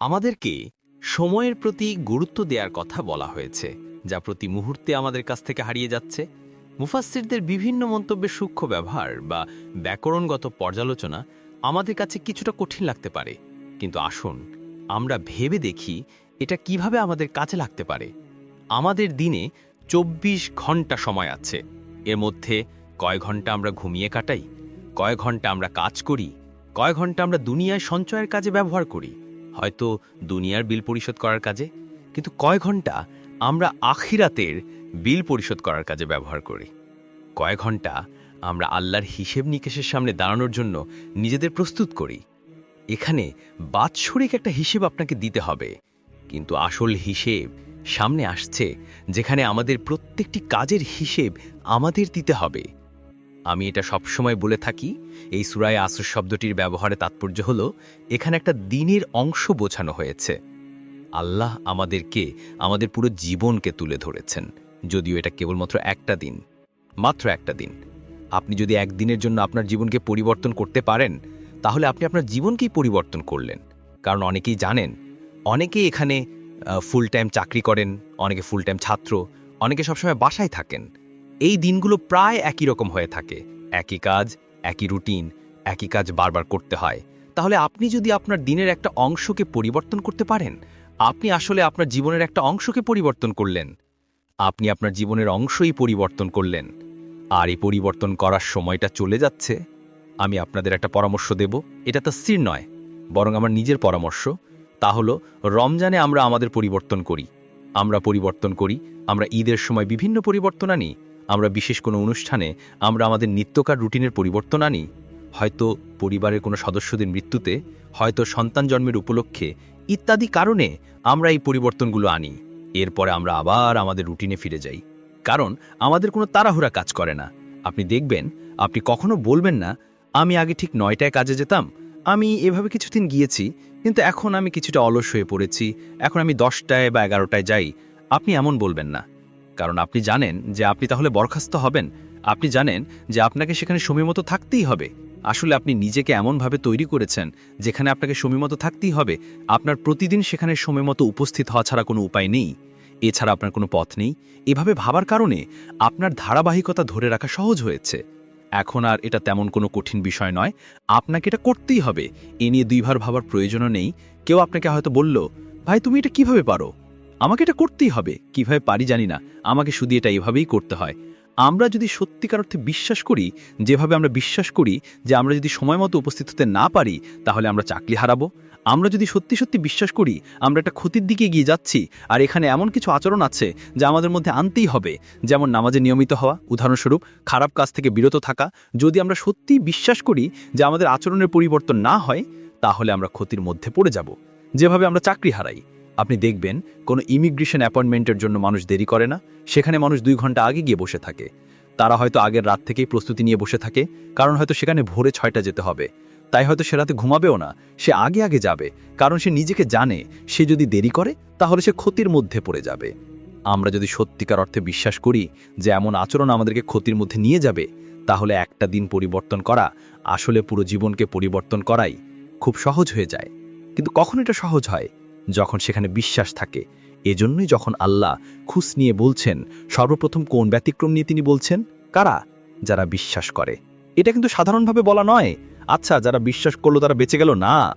আমাদেরকে সময়ের প্রতি গুরুত্ব দেওয়ার কথা বলা হয়েছে, যা প্রতি মুহূর্তে আমাদের কাছ থেকে হারিয়ে যাচ্ছে। মুফাসসিরদের বিভিন্ন মন্তব্যের সূক্ষ্ম ব্যবহার বা ব্যাকরণগত পর্যালোচনা আমাদের কাছে কিছুটা কঠিন লাগতে পারে। কিন্তু আসুন, আমরা ভেবে দেখি এটা কীভাবে আমাদের কাজে লাগতে পারে। আমাদের দিনে চব্বিশ ঘণ্টা সময় আছে। এর মধ্যে কয় ঘণ্টা আমরা ঘুমিয়ে কাটাই, কয় ঘণ্টা আমরা কাজ করি, কয় ঘণ্টা আমরা দুনিয়ায় সঞ্চয়ের কাজে ব্যবহার করি। হয়তো দুনিয়ার বিল পরিশোধ করার কাজে, কিন্তু কয় ঘণ্টা আমরা আখিরাতের বিল পরিশোধ করার কাজে ব্যবহার করি? কয় ঘণ্টা আমরা আল্লাহর হিসেব নিকেশের সামনে দাঁড়ানোর জন্য নিজেদের প্রস্তুত করি? এখানে বাৎসরিক একটা হিসেব আপনাকে দিতে হবে, কিন্তু আসল হিসেব সামনে আসছে যেখানে আমাদের প্রত্যেকটি কাজের হিসেব আমাদের দিতে হবে। আমি এটা সবসময় বলে থাকি, এই সুরায় আসর শব্দটির ব্যবহারে তাৎপর্য হল, এখানে একটা দিনের অংশ বোঝানো হয়েছে। আল্লাহ আমাদেরকে, আমাদের পুরো জীবনকে তুলে ধরেছেন, যদিও এটা কেবলমাত্র একটা দিন, মাত্র একটা দিন। আপনি যদি একদিনের জন্য আপনার জীবনকে পরিবর্তন করতে পারেন, তাহলে আপনি আপনার জীবনকেই পরিবর্তন করলেন। কারণ অনেকেই জানেন, অনেকেই এখানে ফুল টাইম চাকরি করেন, অনেকে ফুল টাইম ছাত্র, অনেকে সবসময় বাসায় থাকেন। এই দিনগুলো প্রায় একই রকম হয়ে থাকে। একই কাজ, একই রুটিন, একই কাজ বারবার করতে হয়। তাহলে আপনি যদি আপনার দিনের একটা অংশকে পরিবর্তন করতে পারেন, আপনি আসলে আপনার জীবনের একটা অংশকে পরিবর্তন করলেন। আপনি আপনার জীবনের অংশই পরিবর্তন করলেন। আর এই পরিবর্তন করার সময়টা চলে যাচ্ছে। আমি আপনাদের একটা পরামর্শ দেব। এটা তো স্থির নয়, বরং আমার নিজের পরামর্শ। তা হলো, রমজানে আমরা আমাদের পরিবর্তন করি। আমরা পরিবর্তন করি, আমরা ঈদের সময় বিভিন্ন পরিবর্তন আনি। আমরা বিশেষ কোনো অনুষ্ঠানে আমরা আমাদের নিত্যকার রুটিনের পরিবর্তন আনি? হয়তো পরিবারের কোনো সদস্যদের মৃত্যুতে, হয়তো সন্তান জন্মের উপলক্ষে, ইত্যাদি কারণে আমরা এই পরিবর্তনগুলো আনি। এরপরে আমরা আবার আমাদের রুটিনে ফিরে যাই। কারণ আমাদের কোনো তাড়াহুড়া কাজ করে না। আপনি দেখবেন, আপনি কখনো বলবেন না, আমি আগে ঠিক নয়টায় কাজে যেতাম, আমি এভাবে কিছুদিন গিয়েছি, কিন্তু এখন আমি কিছুটা অলস হয়ে পড়েছি, এখন আমি দশটায় বা এগারোটায় যাই। আপনি এমন বলবেন না। কারণ আপনি জানেন যে আপনি তাহলে বরখাস্ত হবেন। আপনি জানেন যে আপনাকে সেখানে সময়মতো থাকতেই হবে। আসলে আপনি নিজেকে এমনভাবে তৈরি করেছেন যেখানে আপনাকে সময়মতো থাকতেই হবে। আপনার প্রতিদিন সেখানে সময়মতো উপস্থিত হওয়া ছাড়া কোনো উপায় নেই। এছাড়া আপনার কোনো পথ নেই। এভাবে ভাবার কারণে আপনার ধারাবাহিকতা ধরে রাখা সহজ হয়েছে। এখন আর এটা তেমন কোনো কঠিন বিষয় নয়। আপনাকে এটা করতেই হবে। এ নিয়ে দুইবার ভাবার প্রয়োজনও নেই। কেউ আপনাকে হয়তো বলল, ভাই, তুমি এটা কীভাবে পারো? আমাকে এটা করতেই হবে। কীভাবে পারি জানি না। আমাকে শুধু এটা এভাবেই করতে হয়। আমরা যদি সত্যিকার অর্থে বিশ্বাস করি, যেভাবে আমরা বিশ্বাস করি, যে আমরা যদি সময় মতো উপস্থিত হতে না পারি, তাহলে আমরা চাকরি হারাবো। আমরা যদি সত্যি সত্যি বিশ্বাস করি, আমরা একটা ক্ষতির দিকে এগিয়ে যাচ্ছি, আর এখানে এমন কিছু আচরণ আছে, যা আমাদের মধ্যে আনতেই হবে। যেমন নামাজে নিয়মিত হওয়া, উদাহরণস্বরূপ, খারাপ কাজ থেকে বিরত থাকা। যদি আমরা সত্যি বিশ্বাস করি, যে আমাদের আচরণের পরিবর্তন না হয়, তাহলে আমরা ক্ষতির মধ্যে পড়ে যাব। যেভাবে আমরা চাকরি হারাই। আপনি দেখবেন কোনো ইমিগ্রেশন অ্যাপয়েন্টমেন্টের জন্য মানুষ দেরি করে না, সেখানে মানুষ দুই ঘণ্টা আগে গিয়ে বসে থাকে। তারা হয়তো আগের রাত থেকেই প্রস্তুতি নিয়ে বসে থাকে, কারণ হয়তো সেখানে ভোরে ছয়টা যেতে হবে। তাই হয়তো সে রাতে ঘুমাবেও না, সে আগে আগে যাবে, কারণ সে নিজেকে জানে, সে যদি দেরি করে, তাহলে সে ক্ষতির মধ্যে পড়ে যাবে। আমরা যদি সত্যিকার অর্থে বিশ্বাস করি যে এমন আচরণ আমাদেরকে ক্ষতির মধ্যে নিয়ে যাবে, তাহলে একটা দিন পরিবর্তন করা, আসলে পুরো জীবনকে পরিবর্তন করাই খুব সহজ হয়ে যায়। কিন্তু কখন এটা সহজ হয়? যখন সেখানে বিশ্বাস থাকে। এজন্যই যখন আল্লাহ খুশ নিয়ে বলছেন, সর্বপ্রথম কোন ব্যতিক্রম নিয়ে তিনি বলছেন? কারা? যারা বিশ্বাস করে। এটা কিন্তু সাধারণভাবে বলা নয়। আচ্ছা যারা বিশ্বাস করল তারা বেঁচে গেল? না।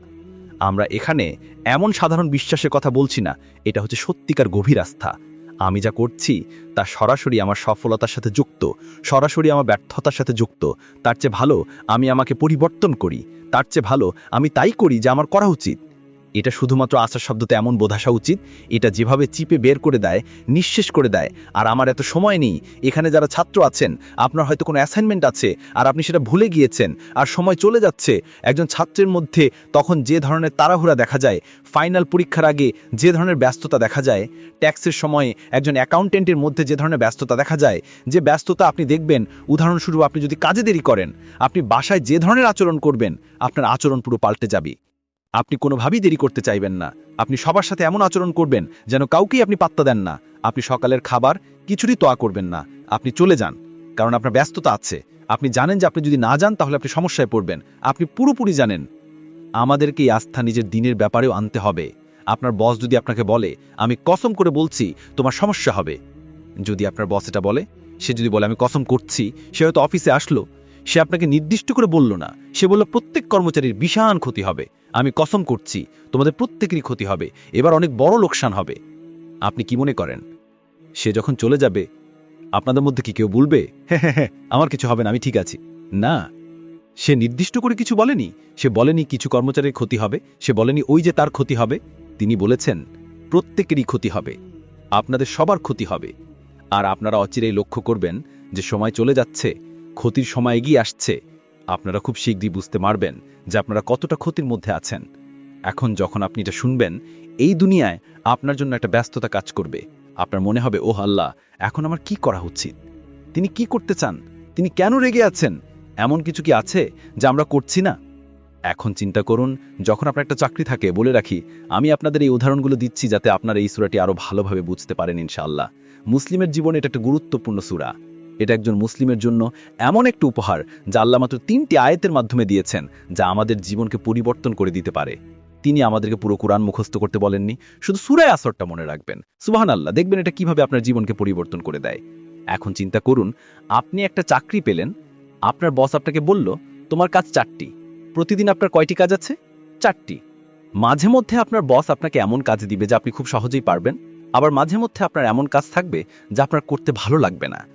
আমরা এখানে এমন সাধারণ বিশ্বাসের কথা বলছি না। এটা হচ্ছে সত্যিকার গভীর আস্থা। আমি যা করছি, তা সরাসরি আমার সফলতার সাথে যুক্ত, সরাসরি আমার ব্যর্থতার সাথে যুক্ত। তার চেয়ে ভালো আমি আমাকে পরিবর্তন করি। তার চেয়ে ভালো আমি তাই করি যা আমার করা উচিত। এটা শুধুমাত্র আশার শব্দতে এমন বোধাসা উচিত। এটা যেভাবে চিপে বের করে দেয়, নিঃশেষ করে দেয়। আর আমার এত সময় নেই। এখানে যারা ছাত্র আছেন, আপনার হয়তো কোনো অ্যাসাইনমেন্ট আছে, আর আপনি সেটা ভুলে গিয়েছেন, আর সময় চলে যাচ্ছে। একজন ছাত্রের মধ্যে তখন যে ধরনের তাড়াহুড়া দেখা যায় ফাইনাল পরীক্ষার আগে যে ধরনের ব্যস্ততা দেখা যায় ট্যাক্সের সময়ে একজন অ্যাকাউন্টেন্টের মধ্যে যে ধরনের ব্যস্ততা দেখা যায়, যে ব্যস্ততা আপনি দেখবেন, উদাহরণস্বরূপ আপনি যদি কাজে দেরি করেন, আপনি বাসায় যে ধরনের আচরণ করবেন, আপনার আচরণ পুরো পাল্টে যাবে। আপনি কোনোভাবেই দেরি করতে চাইবেন না। আপনি সবার সাথে এমন আচরণ করবেন যেন কাউকেই আপনি পাত্তা দেন না। আপনি সকালের খাবার কিছুরই তোয়া করবেন না। আপনি চলে যান, কারণ আপনার ব্যস্ততা আছে। আপনি জানেন যে আপনি যদি না যান, তাহলে আপনি সমস্যায় পড়বেন। আপনি পুরোপুরি জানেন। আমাদেরকে এই আস্থা নিজের দিনের ব্যাপারেও আনতে হবে। আপনার বস যদি আপনাকে বলে, আমি কসম করে বলছি, তোমার সমস্যা হবে। যদি আপনার বস এটা বলে, সে যদি বলে, আমি কসম করছি, সে হয়তো অফিসে আসলো। সে আপনাকে নির্দিষ্ট করে বলল না। সে বলল, প্রত্যেক কর্মচারীর বিশাল ক্ষতি হবে। আমি কসম করছি, তোমাদের প্রত্যেকেরই ক্ষতি হবে। এবার অনেক বড় লোকসান হবে। আপনি কি মনে করেন? সে যখন চলে যাবে, আপনাদের মধ্যে কি কেউ বলবে হ্যাঁ হ্যাঁ হ্যাঁ আমার কিছু হবে না, আমি ঠিক আছি না। সে নির্দিষ্ট করে কিছু বলেনি। সে বলেনি কিছু কর্মচারীর ক্ষতি হবে। সে বলেনি ওই যে তার ক্ষতি হবে। তিনি বলেছেন, প্রত্যেকেরই ক্ষতি হবে। আপনাদের সবার ক্ষতি হবে। আর আপনারা অচিরেই লক্ষ্য করবেন যে সময় চলে যাচ্ছে ক্ষতির সময় এগিয়ে আসছে। আপনারা খুব শীঘ্রই বুঝতে পারবেন যে আপনারা কতটা ক্ষতির মধ্যে আছেন। এখন যখন আপনি এটা শুনবেন, এই দুনিয়ায় আপনার জন্য একটা ব্যস্ততা কাজ করবে। আপনার মনে হবে ও আল্লাহ, এখন আমার কি করা উচিত? তিনি কি করতে চান? তিনি কেন রেগে আছেন? এমন কিছু কি আছে যা আমরা করছি না? এখন চিন্তা করুন, যখন আপনার একটা চাকরি থাকে, বলে রাখি, আমি আপনাদের এই উদাহরণগুলো দিচ্ছি যাতে আপনার এই সুরাটি আরও ভালোভাবে বুঝতে পারেন ইনশাআল্লাহ। মুসলিমের জীবনে এটা একটা গুরুত্বপূর্ণ সুরা। এটা একজন মুসলিমের জন্য এমন একটা উপহার যা আল্লাহ মাত্র তিনটি আয়াতের মাধ্যমে দিয়েছেন, যা আমাদের জীবনকে পরিবর্তন করে দিতে পারে। তিনি আমাদেরকে পুরো কোরআন মুখস্থ করতে বলেননি, শুধু সুরায় আসরটা মনে রাখবেন। সুবাহান আল্লাহ দেখবেন এটা কীভাবে আপনার জীবনকে পরিবর্তন করে দেয়। এখন চিন্তা করুন, আপনি একটা চাকরি পেলেন, আপনার বস আপনাকে বলল, তোমার কাজ চারটি। প্রতিদিন আপনার কয়টি কাজ আছে? চারটি। মাঝে মধ্যে আপনার বস আপনাকে এমন কাজ দিবে যা আপনি খুব সহজেই পারবেন, আবার মাঝে মধ্যে আপনার এমন কাজ থাকবে যা আপনার করতে ভালো লাগবে না।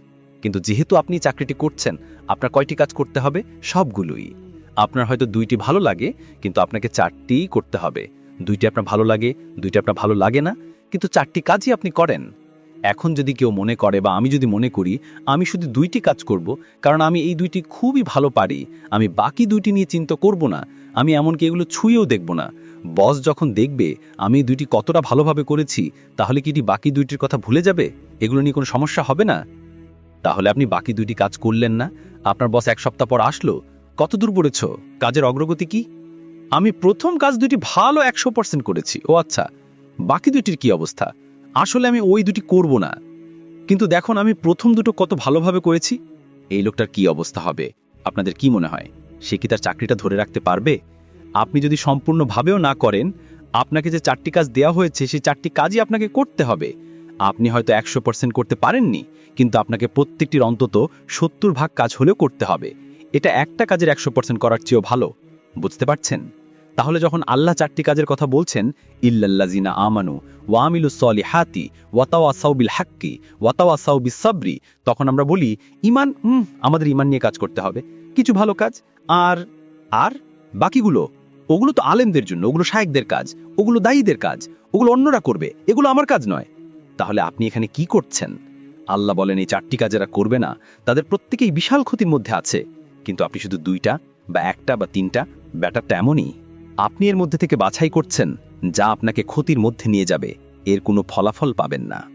কিন্তু যেহেতু আপনি চাকরিটি করছেন, আপনার কয়টি কাজ করতে হবে? সবগুলোই। আপনার হয়তো দুইটি ভালো লাগে, কিন্তু আপনাকে চারটিই করতে হবে। দুইটি আপনার ভালো লাগে, দুইটি আপনার ভালো লাগে না, কিন্তু চারটি কাজই আপনি করেন। এখন যদি কেউ মনে করে বা আমি যদি মনে করি, আমি শুধু দুইটি কাজ করব, কারণ আমি এই দুইটি খুবই ভালো পারি, আমি বাকি দুইটি নিয়ে চিন্তা করব না, আমি এমনকি এগুলো ছুঁয়েও দেখব না। বস যখন দেখবে, আমি দুইটি কতটা ভালোভাবে করেছি, তাহলে কি এটি বাকি দুইটির কথা ভুলে যাবে? এগুলো নিয়ে কোনো সমস্যা হবে না? তাহলে আপনি বাকি দুইটি কাজ করলেন না? আপনার বস এক সপ্তাহ পর আসলো? কত দূর পড়েছ কাজের অগ্রগতি কি? আমি প্রথম কাজ দুটি ভালো একশো পার্সেন্ট করেছি। ও আচ্ছা বাকি দুটির কি অবস্থা? আসলে আমি ওই দুটি করব না। কিন্তু দেখুন, আমি প্রথম দুটো কত ভালোভাবে করেছি। এই লোকটার কি অবস্থা হবে? আপনাদের কি মনে হয়? সে কি তার চাকরিটা ধরে রাখতে পারবে? আপনি যদি সম্পূর্ণভাবেও না করেন, আপনাকে যে চারটি কাজ দেওয়া হয়েছে, সেই চারটি কাজই আপনাকে করতে হবে। আপনি হয়তো একশো পার্সেন্ট করতে পারেননি, কিন্তু আপনাকে প্রত্যেকটির অন্তত সত্তর ভাগ কাজ হলেও করতে হবে। এটা একটা কাজের একশো পার্সেন্ট করার চেয়েও ভালো, বুঝতে পারছেন? তাহলে যখন আল্লাহ চারটি কাজের কথা বলছেন ইল্লাল্লাজিনা আমানু ওয়ামিলু সলি হাতি ওয়াতাওয়া সাউবিল হাক্কি ওয়াতাওয়া সাবরি তখন আমরা বলি, ইমান আমাদের ইমান নিয়ে কাজ করতে হবে। কিছু ভালো কাজ, আর আর, বাকিগুলো? ওগুলো তো আলেমদের জন্য, ওগুলো শায়েকদের কাজ, ওগুলো দায়ীদের কাজ, ওগুলো অন্যরা করবে, এগুলো আমার কাজ নয়। তাহলে আপনি এখানে কি করছেন? আল্লাহ বলেন, এই চারটি কাজ যারা করবে না, তাদের প্রত্যেকেই বিশাল ক্ষতির মধ্যে আছে। কিন্তু আপনি শুধু দুইটা বা একটা বা তিনটা, ব্যাটারটা এমনই। আপনি এর মধ্যে থেকে বাছাই করছেন, যা আপনাকে ক্ষতির মধ্যে নিয়ে যাবে। এর কোনো ফলাফল পাবেন না।